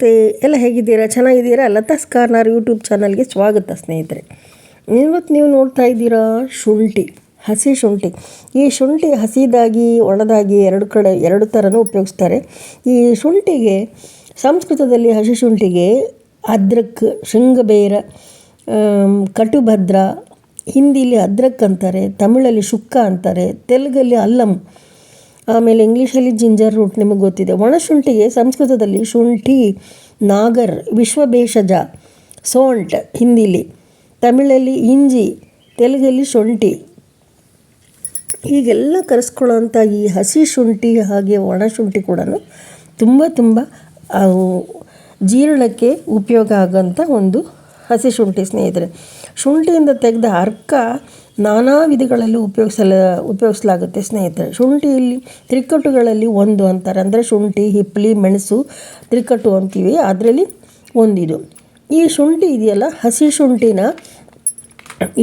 ನಮಸ್ತೆ ಎಲ್ಲ ಹೇಗಿದ್ದೀರಾ? ಚೆನ್ನಾಗಿದ್ದೀರಾ? ಲತಾಸ್ ಕಾರ್ನಾರ್ ಯೂಟ್ಯೂಬ್ ಚಾನಲ್ಗೆ ಸ್ವಾಗತ ಸ್ನೇಹಿತರೆ. ಇವತ್ತು ನೀವು ನೋಡ್ತಾ ಇದ್ದೀರಾ ಶುಂಠಿ, ಹಸಿ ಶುಂಠಿ. ಈ ಶುಂಠಿ ಹಸಿದಾಗಿ, ಒಣದಾಗಿ ಎರಡು ಕಡೆ, ಎರಡು ಥರನೂ ಉಪಯೋಗಿಸ್ತಾರೆ. ಈ ಶುಂಠಿಗೆ, ಸಂಸ್ಕೃತದಲ್ಲಿ ಹಸಿ ಶುಂಠಿಗೆ ಅದ್ರಕ್, ಶೃಂಗಬೇರ ಕಟುಭದ್ರ, ಹಿಂದಿಲಿ ಅದ್ರಕ್ ಅಂತಾರೆ, ತಮಿಳಲ್ಲಿ ಶುಕ್ಕ ಅಂತಾರೆ, ತೆಲುಗಲ್ಲಿ ಅಲ್ಲಂ. ಆಮೇಲೆ ಇಂಗ್ಲೀಷಲ್ಲಿ ಜಿಂಜರ್ ರೂಟ್ ನಿಮಗೆ ಗೊತ್ತಿದೆ. ಒಣಶುಂಠಿಗೆ ಸಂಸ್ಕೃತದಲ್ಲಿ ಶುಂಠಿ, ನಾಗರ್, ವಿಶ್ವಭೇಷಜ ಸೋಂಟ್ ಹಿಂದಿಲಿ, ತಮಿಳಲ್ಲಿ ಇಂಜಿ, ತೆಲುಗಲ್ಲಿ ಶುಂಠಿ. ಹೀಗೆಲ್ಲ ಕರೆಸ್ಕೊಳ್ಳೋಂಥ ಈ ಹಸಿ ಶುಂಠಿ ಹಾಗೆ ಒಣ ಶುಂಠಿ ಕೂಡ ತುಂಬ ತುಂಬ ಜೀರ್ಣಕ್ಕೆ ಉಪಯೋಗ ಆಗೋಂಥ ಒಂದು ಹಸಿ ಶುಂಠಿ ಸ್ನೇಹಿತರೆ. ಶುಂಠಿಯಿಂದ ತೆಗೆದ ಅರ್ಕ ನಾನಾ ವಿಧಗಳಲ್ಲಿ ಉಪಯೋಗಿಸಲ, ಉಪಯೋಗಿಸಲಾಗುತ್ತೆ ಸ್ನೇಹಿತರೆ. ಶುಂಠಿಯಲ್ಲಿ ತ್ರಿಕಟ್ಟುಗಳಲ್ಲಿ ಒಂದು ಅಂತಾರೆ. ಅಂದರೆ ಶುಂಠಿ ಹಿಪ್ಪಲಿ ಮೆಣಸು ತ್ರಿಕಟ್ಟು ಅಂತೀವಿ. ಅದರಲ್ಲಿ ಒಂದಿದು. ಈ ಶುಂಠಿ ಇದೆಯಲ್ಲ, ಹಸಿ ಶುಂಠಿನ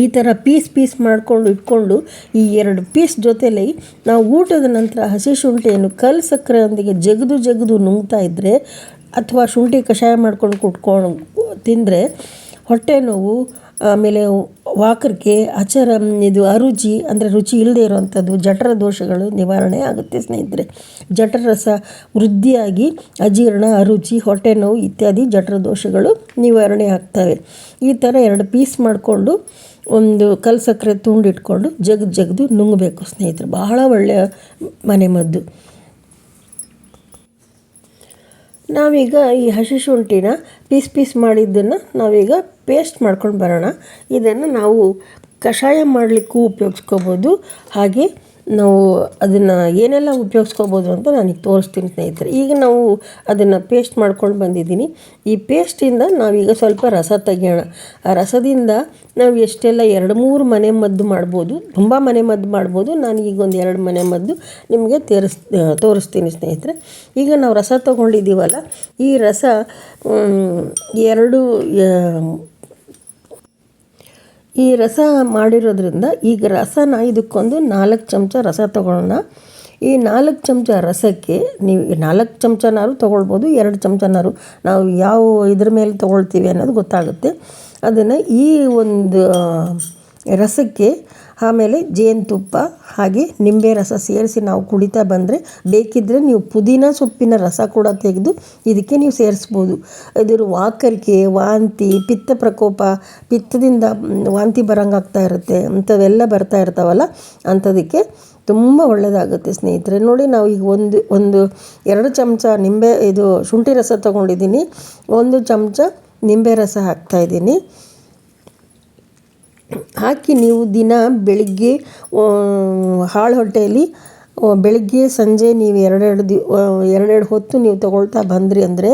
ಈ ಥರ ಪೀಸ್ ಪೀಸ್ ಮಾಡಿಕೊಂಡು ಇಟ್ಕೊಂಡು ಈ ಎರಡು ಪೀಸ್ ಜೊತೆಲಿ ನಾವು ಊಟದ ನಂತರ ಹಸಿ ಶುಂಠಿಯನ್ನು ಕಲ್ ಸಕ್ಕರೆಯೊಂದಿಗೆ ಜಗದು ಜಗದು ನುಂಗ್ತಾ ಇದ್ದರೆ ಅಥವಾ ಶುಂಠಿ ಕಷಾಯ ಮಾಡ್ಕೊಂಡು ಕುಟ್ಕೊಂಡು ತಿಂದರೆ ಹೊಟ್ಟೆ ನೋವು, ಆಮೇಲೆ ವಾಕರಿಕೆ ಅಚರ ಇದು ಅರುಚಿ, ಅಂದರೆ ರುಚಿ ಇಲ್ಲದೆ ಇರುವಂಥದ್ದು, ಜಠರ ದೋಷಗಳು ನಿವಾರಣೆ ಆಗುತ್ತೆ ಸ್ನೇಹಿತರೆ. ಜಠರ ರಸ ವೃದ್ಧಿಯಾಗಿ ಅಜೀರ್ಣ, ಅರುಚಿ, ಹೊಟ್ಟೆ ನೋವು ಇತ್ಯಾದಿ ಜಠರ ದೋಷಗಳು ನಿವಾರಣೆ ಆಗ್ತವೆ. ಈ ಥರ ಎರಡು ಪೀಸ್ ಮಾಡಿಕೊಂಡು ಒಂದು ಕಲ್ ಸಕ್ಕರೆ ತುಂಡಿಟ್ಕೊಂಡು ಜಗ್ದು ಜಗ್ದು ನುಂಗಬೇಕು ಸ್ನೇಹಿತರು. ಬಹಳ ಒಳ್ಳೆಯ ಮನೆಮದ್ದು ನಾವೀಗ ಈ ಹಸಿ ಶುಂಠಿನ ಪೀಸ್ ಪೀಸ್ ಮಾಡಿದ್ದನ್ನು ನಾವೀಗ ಪೇಸ್ಟ್ ಮಾಡ್ಕೊಂಡು ಬರೋಣ. ಇದನ್ನು ನಾವು ಕಷಾಯ ಮಾಡಲಿಕ್ಕೂ ಉಪಯೋಗಿಸ್ಕೋಬೋದು. ಹಾಗೆ ನಾವು ಅದನ್ನು ಏನೆಲ್ಲ ಉಪಯೋಗಿಸ್ಕೋಬೋದು ಅಂತ ನನಗೆ ತೋರಿಸ್ತೀನಿ ಸ್ನೇಹಿತರೆ. ಈಗ ನಾವು ಅದನ್ನು ಪೇಸ್ಟ್ ಮಾಡ್ಕೊಂಡು ಬಂದಿದ್ದೀನಿ. ಈ ಪೇಸ್ಟಿಂದ ನಾವೀಗ ಸ್ವಲ್ಪ ರಸ ತೆಗೆಯೋಣ. ಆ ರಸದಿಂದ ನಾವು ಎಷ್ಟೆಲ್ಲ ಎರಡು ಮೂರು ಮನೆ ಮದ್ದು ಮಾಡ್ಬೋದು, ತುಂಬ ಮನೆ ಮದ್ದು ಮಾಡ್ಬೋದು ನಾನು ಈಗ ಒಂದು ಎರಡು ಮನೆ ಮದ್ದು ನಿಮಗೆ ತೇರಿಸ್ ತೋರಿಸ್ತೀನಿ ಸ್ನೇಹಿತರೆ. ಈಗ ನಾವು ರಸ ತೊಗೊಂಡಿದ್ದೀವಲ್ಲ, ಈ ರಸ ಎರಡು ಈ ರಸ ಮಾಡಿರೋದ್ರಿಂದ ಈಗ ರಸನ ಇದಕ್ಕೊಂದು ನಾಲ್ಕು ಚಮಚ ರಸ ತೊಗೊಳ್ಳೋಣ. ಈ ನಾಲ್ಕು ಚಮಚ ರಸಕ್ಕೆ ನೀವು ನಾಲ್ಕು ಚಮಚನಾರು ತೊಗೊಳ್ಬೋದು, ಎರಡು ಚಮಚನಾರು ನಾವು ಯಾವ ಇದ್ರ ಮೇಲೆ ತೊಗೊಳ್ತೀವಿ ಅನ್ನೋದು ಗೊತ್ತಾಗುತ್ತೆ. ಅದನ್ನು ಈ ಒಂದು ರಸಕ್ಕೆ ಆಮೇಲೆ ಜೇನುತುಪ್ಪ ಹಾಗೆ ನಿಂಬೆ ರಸ ಸೇರಿಸಿ ನಾವು ಕುಡಿತಾ ಬಂದರೆ ಬೇಕಿದ್ದರೆ ನೀವು ಪುದೀನ ಸೊಪ್ಪಿನ ರಸ ಕೂಡ ತೆಗೆದು ಇದಕ್ಕೆ ನೀವು ಸೇರಿಸ್ಬೋದು. ಇದರ ವಾಕರಿಕೆ, ವಾಂತಿ, ಪಿತ್ತ ಪ್ರಕೋಪ, ಪಿತ್ತದಿಂದ ವಾಂತಿ ಬರಂಗೆ ಆಗ್ತಾ ಇರುತ್ತೆ, ಅಂಥವೆಲ್ಲ ಬರ್ತಾ ಇರ್ತಾವಲ್ಲ, ಅಂಥದಕ್ಕೆ ತುಂಬ ಒಳ್ಳೆಯದಾಗುತ್ತೆ ಸ್ನೇಹಿತರೆ. ನೋಡಿ ನಾವು ಈಗ ಒಂದು ಒಂದು ಎರಡು ಚಮಚ ನಿಂಬೆ, ಇದು ಶುಂಠಿ ರಸ ತೊಗೊಂಡಿದ್ದೀನಿ. ಒಂದು ಚಮಚ ನಿಂಬೆ ರಸ ಹಾಕ್ತಾಯಿದ್ದೀನಿ ಹಾಕಿ ನೀವು ದಿನ ಬೆಳಿಗ್ಗೆ ಹಾಳು ಹೊಟ್ಟೆಯಲ್ಲಿ ಬೆಳಗ್ಗೆ, ಸಂಜೆ ನೀವು ಎರಡೆರಡು ದಿ ಎರಡೆರಡು ಹೊತ್ತು ನೀವು ತಗೊಳ್ತಾ ಬಂದ್ರಿ ಅಂದರೆ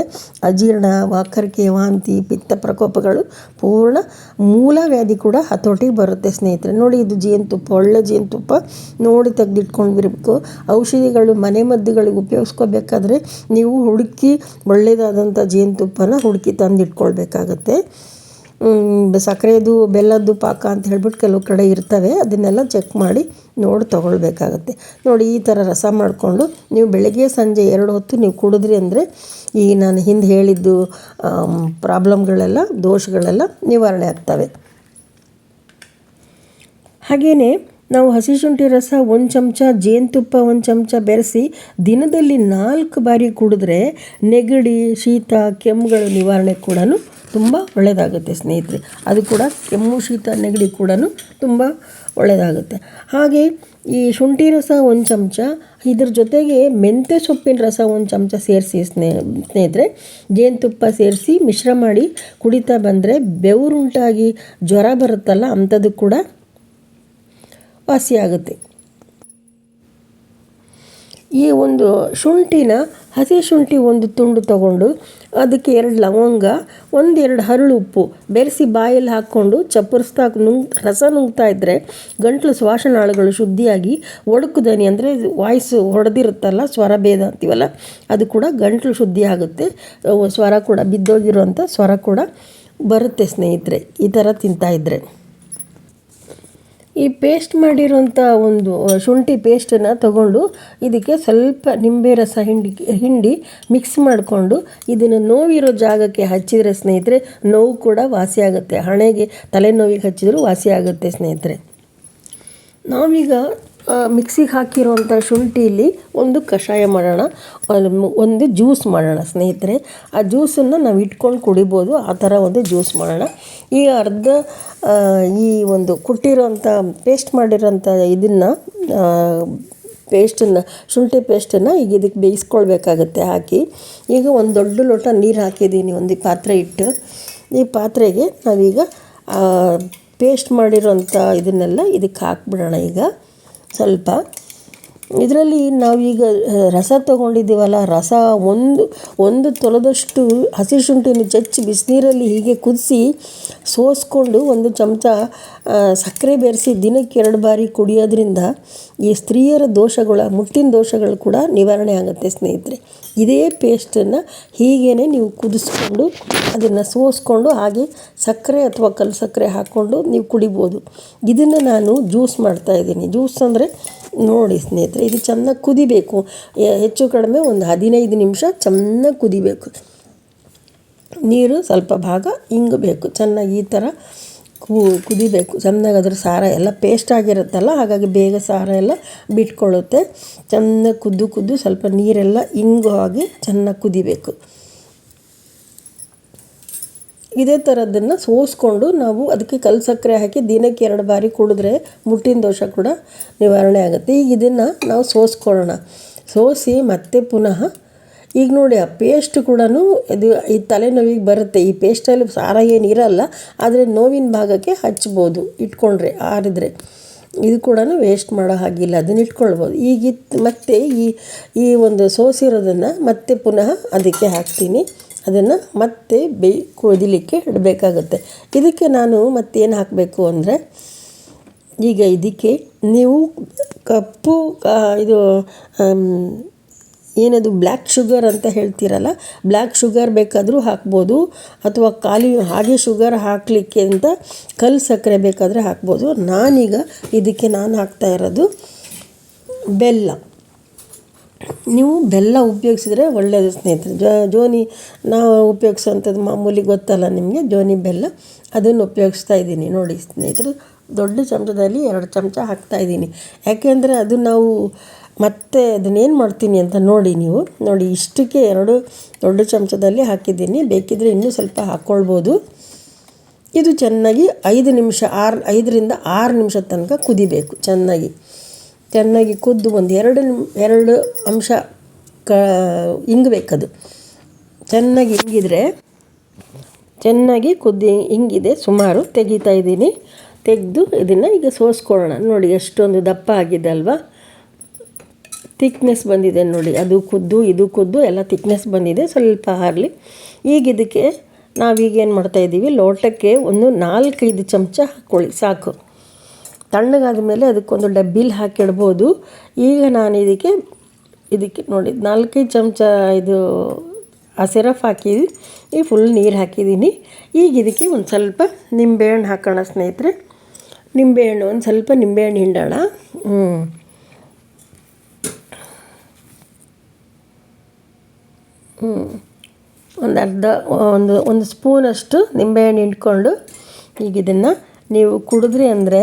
ಅಜೀರ್ಣ ವಾಕರಿಕೆ ವಾಂತಿ, ಪಿತ್ತ ಪ್ರಕೋಪಗಳು ಪೂರ್ಣ. ಮೂಲ ವ್ಯಾಧಿ ಕೂಡ ಹತೋಟಿಗೆ ಬರುತ್ತೆ ಸ್ನೇಹಿತರೆ. ನೋಡಿ, ಇದು ಜೇನುತುಪ್ಪ, ಒಳ್ಳೆ ಜೇನುತುಪ್ಪ ನೋಡಿ ತೆಗೆದಿಟ್ಕೊಂಡಿರಬೇಕು. ಔಷಧಿಗಳು, ಮನೆ ಮದ್ದುಗಳಿಗೆ ಉಪಯೋಗಿಸ್ಕೋಬೇಕಾದ್ರೆ ನೀವು ಹುಡುಕಿ ಒಳ್ಳೆಯದಾದಂಥ ಜೇನುತುಪ್ಪನ ಹುಡುಕಿ ತಂದಿಟ್ಕೊಳ್ಬೇಕಾಗತ್ತೆ. ಸಕ್ಕರೆದು, ಬೆಲ್ಲದ್ದು ಪಾಕ ಅಂತ ಹೇಳ್ಬಿಟ್ಟು ಕೆಲವು ಕಡೆ ಇರ್ತವೆ. ಅದನ್ನೆಲ್ಲ ಚೆಕ್ ಮಾಡಿ ನೋಡಿ ತೊಗೊಳ್ಬೇಕಾಗತ್ತೆ. ನೋಡಿ, ಈ ಥರ ರಸ ಮಾಡಿಕೊಂಡು ನೀವು ಬೆಳಗ್ಗೆ ಸಂಜೆ ಎರಡು ಹೊತ್ತು ನೀವು ಕುಡಿದ್ರಿ ಅಂದರೆ ಈ ನಾನು ಹಿಂದೆ ಹೇಳಿದ್ದು ಪ್ರಾಬ್ಲಮ್ಗಳೆಲ್ಲ, ದೋಷಗಳೆಲ್ಲ ನಿವಾರಣೆ ಆಗ್ತವೆ. ಹಾಗೆಯೇ ನಾವು ಹಸಿ ಶುಂಠಿ ರಸ ಒಂದು ಚಮಚ ಜೇನುತುಪ್ಪ ಒಂದು ಚಮಚ ಬೆರೆಸಿ ದಿನದಲ್ಲಿ ನಾಲ್ಕು ಬಾರಿ ಕುಡಿದ್ರೆ ನೆಗಡಿ, ಶೀತ, ಕೆಮ್ಮುಗಳ ನಿವಾರಣೆ ಕೂಡ ತುಂಬ ಒಳ್ಳೆಯದಾಗುತ್ತೆ ಸ್ನೇಹಿತರೆ. ಅದು ಕೂಡ ಕೆಮ್ಮು, ಶೀತ, ನೆಗಡಿ ಕೂಡ ತುಂಬ ಒಳ್ಳೆಯದಾಗುತ್ತೆ ಹಾಗೆ ಈ ಶುಂಠಿ ರಸ ಒಂದು ಚಮಚ, ಇದ್ರ ಜೊತೆಗೆ ಮೆಂತ್ಯ ಸೊಪ್ಪಿನ ರಸ ಒಂದು ಚಮಚ ಸೇರಿಸಿ ಸ್ನೇಹ ಸ್ನೇಹಿತರೆ. ಜೇನುತುಪ್ಪ ಸೇರಿಸಿ ಮಿಶ್ರ ಮಾಡಿ ಕುಡಿತಾ ಬಂದರೆ ಬೆವರುಂಟಾಗಿ ಜ್ವರ ಬರುತ್ತಲ್ಲ, ಅಂಥದ್ದು ಕೂಡ ವಾಸಿಯಾಗುತ್ತೆ. ಈ ಒಂದು ಶುಂಠಿನ ಹಸಿ ಶುಂಠಿ ಒಂದು ತುಂಡು ತಗೊಂಡು ಅದಕ್ಕೆ ಎರಡು ಲವಂಗ, ಒಂದೆರಡು ಹರಳು ಉಪ್ಪು ಬೆರೆಸಿ ಬಾಯಲ್ಲಿ ಹಾಕ್ಕೊಂಡು ಚಪ್ಪರಿಸ್ತಾ ನುಂಗ್ ರಸ ನುಂಗ್ತಾ ಇದ್ದರೆ ಗಂಟ್ಲು ಶ್ವಾಸನಾಳಗಳು ಶುದ್ಧಿಯಾಗಿ ಒಡಕುದನಿ ಅಂದರೆ ವಾಯ್ಸು ಹೊಡೆದಿರುತ್ತಲ್ಲ, ಸ್ವರ ಭೇದ ಅಂತೀವಲ್ಲ, ಅದು ಕೂಡ ಗಂಟಲು ಶುದ್ಧಿ ಆಗುತ್ತೆ. ಸ್ವರ ಕೂಡ ಬಿದ್ದೋಗಿರುವಂಥ ಸ್ವರ ಕೂಡ ಬರುತ್ತೆ ಸ್ನೇಹಿತರೆ, ಈ ಥರ ತಿಂತಾಯಿದ್ರೆ ಈ ಪೇಸ್ಟ್ ಮಾಡಿರುವಂಥ ಒಂದು ಶುಂಠಿ ಪೇಸ್ಟನ್ನು ತಗೊಂಡು ಇದಕ್ಕೆ ಸ್ವಲ್ಪ ನಿಂಬೆ ರಸ ಹಿಂಡಿ ಹಿಂಡಿ ಮಿಕ್ಸ್ ಮಾಡಿಕೊಂಡು ಇದನ್ನು ನೋವಿರೋ ಜಾಗಕ್ಕೆ ಹಚ್ಚಿದರೆ ಸ್ನೇಹಿತರೆ ನೋವು ಕೂಡ ವಾಸಿ ಆಗುತ್ತೆ. ಹಣೆಗೆ ತಲೆನೋವಿಗೆ ಹಚ್ಚಿದರೂ ವಾಸಿ ಆಗುತ್ತೆ ಸ್ನೇಹಿತರೆ. ನಾವೀಗ ಮಿಕ್ಸಿಗೆ ಹಾಕಿರುವಂಥ ಶುಂಠಿಲಿ ಒಂದು ಕಷಾಯ ಮಾಡೋಣ ಒಂದು- ಜ್ಯೂಸ್ ಮಾಡೋಣ ಸ್ನೇಹಿತರೆ. ಆ ಜ್ಯೂಸನ್ನು ನಾವು ಇಟ್ಕೊಂಡು ಕುಡಿಬೋದು, ಆ ಥರ ಒಂದು ಜ್ಯೂಸ್ ಮಾಡೋಣ. ಈ ಅರ್ಧ ಈ ಒಂದು ಕುಟ್ಟಿರೋಂಥ ಪೇಸ್ಟ್ ಮಾಡಿರೋಂಥ ಇದನ್ನು ಪೇಸ್ಟನ್ನು, ಶುಂಠಿ ಪೇಸ್ಟನ್ನು ಈಗ ಇದಕ್ಕೆ ಬೇಯಿಸ್ಕೊಳ್ಬೇಕಾಗತ್ತೆ, ಹಾಕಿ. ಈಗ ಒಂದು ದೊಡ್ಡ ಲೋಟ ನೀರು ಹಾಕಿದ್ದೀನಿ, ಒಂದು ಪಾತ್ರೆ ಇಟ್ಟು. ಈ ಪಾತ್ರೆಗೆ ನಾವೀಗ ಪೇಸ್ಟ್ ಮಾಡಿರೋಂಥ ಇದನ್ನೆಲ್ಲ ಇದಕ್ಕೆ ಹಾಕ್ಬಿಡೋಣ ಈಗ. ಸ್ವಲ್ಪ ಇದರಲ್ಲಿ ನಾವೀಗ ರಸ ತಗೊಂಡಿದ್ದೀವಲ್ಲ, ರಸ ಒಂದು ಒಂದು ತೊಲದಷ್ಟು ಹಸಿ ಶುಂಠಿಯನ್ನು ಚಚ್ಚಿ ಬಿಸಿನೀರಲ್ಲಿ ಹೀಗೆ ಕುದಿಸಿ ಸೋಸ್ಕೊಂಡು ಒಂದು ಚಮಚ ಸಕ್ಕರೆ ಬೆರೆಸಿ ದಿನಕ್ಕೆ ಎರಡು ಬಾರಿ ಕುಡಿಯೋದ್ರಿಂದ ಈ ಸ್ತ್ರೀಯರ ದೋಷಗಳ, ಮುಟ್ಟಿನ ದೋಷಗಳು ಕೂಡ ನಿವಾರಣೆ ಆಗುತ್ತೆ ಸ್ನೇಹಿತರೆ. ಇದೇ ಪೇಸ್ಟನ್ನು ಹೀಗೇ ನೀವು ಕುದಿಸ್ಕೊಂಡು ಅದನ್ನು ಸೋಸ್ಕೊಂಡು ಹಾಗೆ ಸಕ್ಕರೆ ಅಥವಾ ಕಲ್ಲು ಸಕ್ಕರೆ ಹಾಕ್ಕೊಂಡು ನೀವು ಕುಡಿಬೋದು. ಇದನ್ನು ನಾನು ಜ್ಯೂಸ್ ಮಾಡ್ತಾಯಿದ್ದೀನಿ ಜ್ಯೂಸ್ ಅಂದರೆ ನೋಡಿ ಸ್ನೇಹಿತರೆ, ಇದು ಚೆನ್ನಾಗಿ ಕುದಿಬೇಕು. ಹೆಚ್ಚು ಕಡಿಮೆ ಒಂದು ಹದಿನೈದು ನಿಮಿಷ ಚೆನ್ನಾಗಿ ಕುದಿಬೇಕು. ನೀರು ಸ್ವಲ್ಪ ಭಾಗ ಇಂಗಬೇಕು. ಚೆನ್ನಾಗಿ ಈ ಥರ ಕುದಿಬೇಕು. ಚೆನ್ನಾಗಿ ಅದ್ರ ಸಾರ ಎಲ್ಲ ಪೇಸ್ಟ್ ಆಗಿರುತ್ತಲ್ಲ, ಹಾಗಾಗಿ ಬೇಗ ಸಾರ ಎಲ್ಲ ಬಿಟ್ಕೊಳ್ಳುತ್ತೆ. ಚೆನ್ನಾಗಿ ಕುದ್ದು ಕುದ್ದು ಸ್ವಲ್ಪ ನೀರೆಲ್ಲ ಇಂಗು ಆಗಿ ಚೆನ್ನಾಗಿ ಕುದಿಬೇಕು. ಇದೇ ಥರದ್ದನ್ನು ಸೋಸ್ಕೊಂಡು ನಾವು ಅದಕ್ಕೆ ಕಲ್ಲು ಸಕ್ಕರೆ ಹಾಕಿ ದಿನಕ್ಕೆ ಎರಡು ಬಾರಿ ಕುಡಿದ್ರೆ ಮುಟ್ಟಿನ ದೋಷ ಕೂಡ ನಿವಾರಣೆ ಆಗುತ್ತೆ. ಈಗ ಇದನ್ನು ನಾವು ಸೋಸ್ಕೊಳ್ಳೋಣ. ಸೋಸಿ ಮತ್ತೆ ಪುನಃ ಈಗ ನೋಡಿ ಆ ಪೇಸ್ಟ್ ಕೂಡ ಇದು ಈ ತಲೆನೋವಿಗೆ ಬರುತ್ತೆ. ಈ ಪೇಸ್ಟಲ್ಲಿ ಸಾರ ಏನಿರಲ್ಲ ಆದರೆ ನೋವಿನ ಭಾಗಕ್ಕೆ ಹಚ್ಬೋದು ಇಟ್ಕೊಂಡ್ರೆ, ಆರಿದ್ರೆ. ಇದು ಕೂಡ ವೇಸ್ಟ್ ಮಾಡೋ ಹಾಗಿಲ್ಲ, ಅದನ್ನ ಇಟ್ಕೊಳ್ಬೋದು. ಈಗ ಮತ್ತೆ ಈ ಈ ಒಂದು ಸೋಸಿರೋದನ್ನು ಮತ್ತೆ ಪುನಃ ಅದಕ್ಕೆ ಹಾಕ್ತೀನಿ. ಅದನ್ನು ಮತ್ತೆ ಬೇಯ್ ಕುದಿಲಿಕ್ಕೆ ಇಡಬೇಕಾಗುತ್ತೆ. ಇದಕ್ಕೆ ನಾನು ಮತ್ತೇನು ಹಾಕಬೇಕು ಅಂದರೆ, ಈಗ ಇದಕ್ಕೆ ನೀವು ಕಪ್ಪು ಇದು ಏನದು ಬ್ಲ್ಯಾಕ್ ಶುಗರ್ ಅಂತ ಹೇಳ್ತೀರಲ್ಲ ಬ್ಲ್ಯಾಕ್ ಶುಗರ್ ಬೇಕಾದರೂ ಹಾಕ್ಬೋದು, ಅಥವಾ ಖಾಲಿ ಹಾಗೆ ಶುಗರ್ ಹಾಕಲಿಕ್ಕೆ ಅಂತ ಕಲ್ಲು ಸಕ್ಕರೆ ಬೇಕಾದರೆ ಹಾಕ್ಬೋದು. ನಾನೀಗ ಇದಕ್ಕೆ ನಾನು ಹಾಕ್ತಾ ಇರೋದು ಬೆಲ್ಲ. ನೀವು ಬೆಲ್ಲ ಉಪಯೋಗಿಸಿದ್ರೆ ಒಳ್ಳೆಯದು ಸ್ನೇಹಿತರೆ. ಜೋನಿ, ನಾವು ಉಪಯೋಗಿಸುವಂಥದ್ದು ಮಾಮೂಲಿ ಗೊತ್ತಲ್ಲ ನಿಮಗೆ, ಜೋನಿ ಬೆಲ್ಲ. ಅದನ್ನು ಉಪಯೋಗಿಸ್ತಾ ಇದ್ದೀನಿ ನೋಡಿ ಸ್ನೇಹಿತರು. ದೊಡ್ಡ ಚಮಚದಲ್ಲಿ ಎರಡು ಚಮಚ ಹಾಕ್ತಾ ಇದ್ದೀನಿ. ಯಾಕೆಂದರೆ ಅದು ನಾವು ಮತ್ತೆ ಅದನ್ನೇನು ಮಾಡ್ತೀನಿ ಅಂತ ನೋಡಿ ನೀವು. ನೋಡಿ, ಇಷ್ಟಕ್ಕೆ ಎರಡು ದೊಡ್ಡ ಚಮಚದಲ್ಲಿ ಹಾಕಿದ್ದೀನಿ. ಬೇಕಿದ್ದರೆ ಇನ್ನೂ ಸ್ವಲ್ಪ ಹಾಕ್ಕೊಳ್ಬೋದು ಇದು ಚೆನ್ನಾಗಿ ಐದು ನಿಮಿಷ, ಆರು, ಐದರಿಂದ ಆರು ನಿಮಿಷ ತನಕ ಕುದಿಬೇಕು ಚೆನ್ನಾಗಿ. ಚೆನ್ನಾಗಿ ಕುದ್ದು ಒಂದು ಎರಡು ಎರಡು ಅಂಶ ಕ, ಇಂಗಬೇಕದು. ಚೆನ್ನಾಗಿ ಹಿಂಗಿದ್ರೆ ಚೆನ್ನಾಗಿ ಕುದ್ದು ಇಂಗಿದೆ, ಸುಮಾರು ತೆಗಿತಾ ಇದ್ದೀನಿ. ತೆಗೆದು ಇದನ್ನು ಈಗ ಸೋಸ್ಕೊಳ್ಳೋಣ. ನೋಡಿ, ಎಷ್ಟೊಂದು ದಪ್ಪ ಆಗಿದೆ ಅಲ್ವಾ? ತಿಕ್ನೆಸ್ ಬಂದಿದೆ ನೋಡಿ, ಅದು ಕುದ್ದು, ಇದು ಕುದ್ದು, ಎಲ್ಲ ತಿಕ್ನೆಸ್ ಬಂದಿದೆ, ಸ್ವಲ್ಪ ಹಾರಲಿ. ಈಗ ಇದಕ್ಕೆ ನಾವೀಗೇನು ಮಾಡ್ತಾಯಿದ್ದೀವಿ ಲೋಟಕ್ಕೆ ಒಂದು ನಾಲ್ಕೈದು ಚಮಚ ಹಾಕ್ಕೊಳ್ಳಿ ಸಾಕು. ತಣ್ಣಗಾದ ಮೇಲೆ ಅದಕ್ಕೊಂದು ಡಬ್ಬಿಲಿ ಹಾಕಿಡ್ಬೋದು. ಈಗ ನಾನು ಇದಕ್ಕೆ ಇದಕ್ಕೆ ನೋಡಿ, ನಾಲ್ಕೈದು ಚಮಚ ಇದು, ಆ ಸಿರಪ್ ಹಾಕಿದ್ವಿ ಈ ಫುಲ್ ನೀರು ಹಾಕಿದ್ದೀನಿ ಈಗ ಇದಕ್ಕೆ ಒಂದು ಸ್ವಲ್ಪ ನಿಂಬೆಹಣ್ಣು ಹಾಕೋಣ ಸ್ನೇಹಿತರೆ. ನಿಂಬೆಹಣ್ಣು, ಒಂದು ಸ್ವಲ್ಪ ನಿಂಬೆಹಣ್ಣು ಹಿಂಡೋಣ. ಹ್ಞೂ ಒಂದು ಅರ್ಧ, ಒಂದು ಒಂದು ಸ್ಪೂನಷ್ಟು ನಿಂಬೆಹಣ್ಣು ಹಿಂಡ್ಕೊಂಡು ಈಗ ಇದನ್ನು ನೀವು ಕುಡಿದ್ರಿ ಅಂದರೆ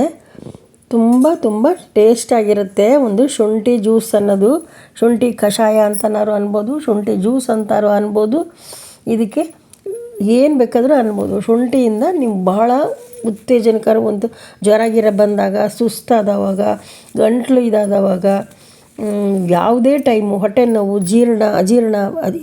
ತುಂಬ ತುಂಬ ಟೇಸ್ಟಾಗಿರುತ್ತೆ ಒಂದು ಶುಂಠಿ ಜ್ಯೂಸ್ ಅನ್ನೋದು, ಶುಂಠಿ ಕಷಾಯ ಅಂತನಾರು ಅನ್ಬೋದು, ಶುಂಠಿ ಜ್ಯೂಸ್ ಅಂತಾರು ಅನ್ಬೋದು. ಇದಕ್ಕೆ ಏನು ಬೇಕಾದರೂ ಅನ್ಬೋದು. ಶುಂಠಿಯಿಂದ ನೀವು ಬಹಳ ಉತ್ತೇಜನಕರ ಒಂದು ಜ್ವರ ಗಿರ ಬಂದಾಗ, ಸುಸ್ತಾದವಾಗ, ಗಂಟ್ಲು ಇದಾದವಾಗ ಯಾವುದೇ ಟೈಮು ಹೊಟ್ಟೆ ನೋವು, ಜೀರ್ಣ, ಅಜೀರ್ಣ, ಅದು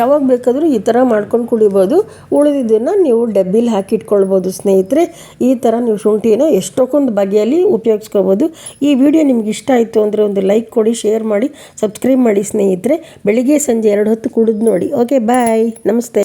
ಯಾವಾಗ ಬೇಕಾದರೂ ಈ ಥರ ಮಾಡ್ಕೊಂಡು ಕುಡಿಬೋದು ಉಳಿದಿದ್ದನ್ನು ನೀವು ಡಬ್ಬಿಲಿ ಹಾಕಿಟ್ಕೊಳ್ಬೋದು ಸ್ನೇಹಿತರೆ. ಈ ಥರ ನೀವು ಶುಂಠಿನ ಎಷ್ಟೊಂದು ಬಗೆಯಲ್ಲಿ ಉಪಯೋಗಿಸ್ಕೋಬೋದು ಈ ವಿಡಿಯೋ ನಿಮ್ಗೆ ಇಷ್ಟ ಆಯಿತು ಅಂದರೆ ಒಂದು ಲೈಕ್ ಕೊಡಿ, ಶೇರ್ ಮಾಡಿ, ಸಬ್ಸ್ಕ್ರೈಬ್ ಮಾಡಿ ಸ್ನೇಹಿತರೆ. ಬೆಳಿಗ್ಗೆ ಸಂಜೆ ಎರಡು ಹೊತ್ತು ಕುಡಿದು ನೋಡಿ. Okay, bye. ನಮಸ್ತೆ.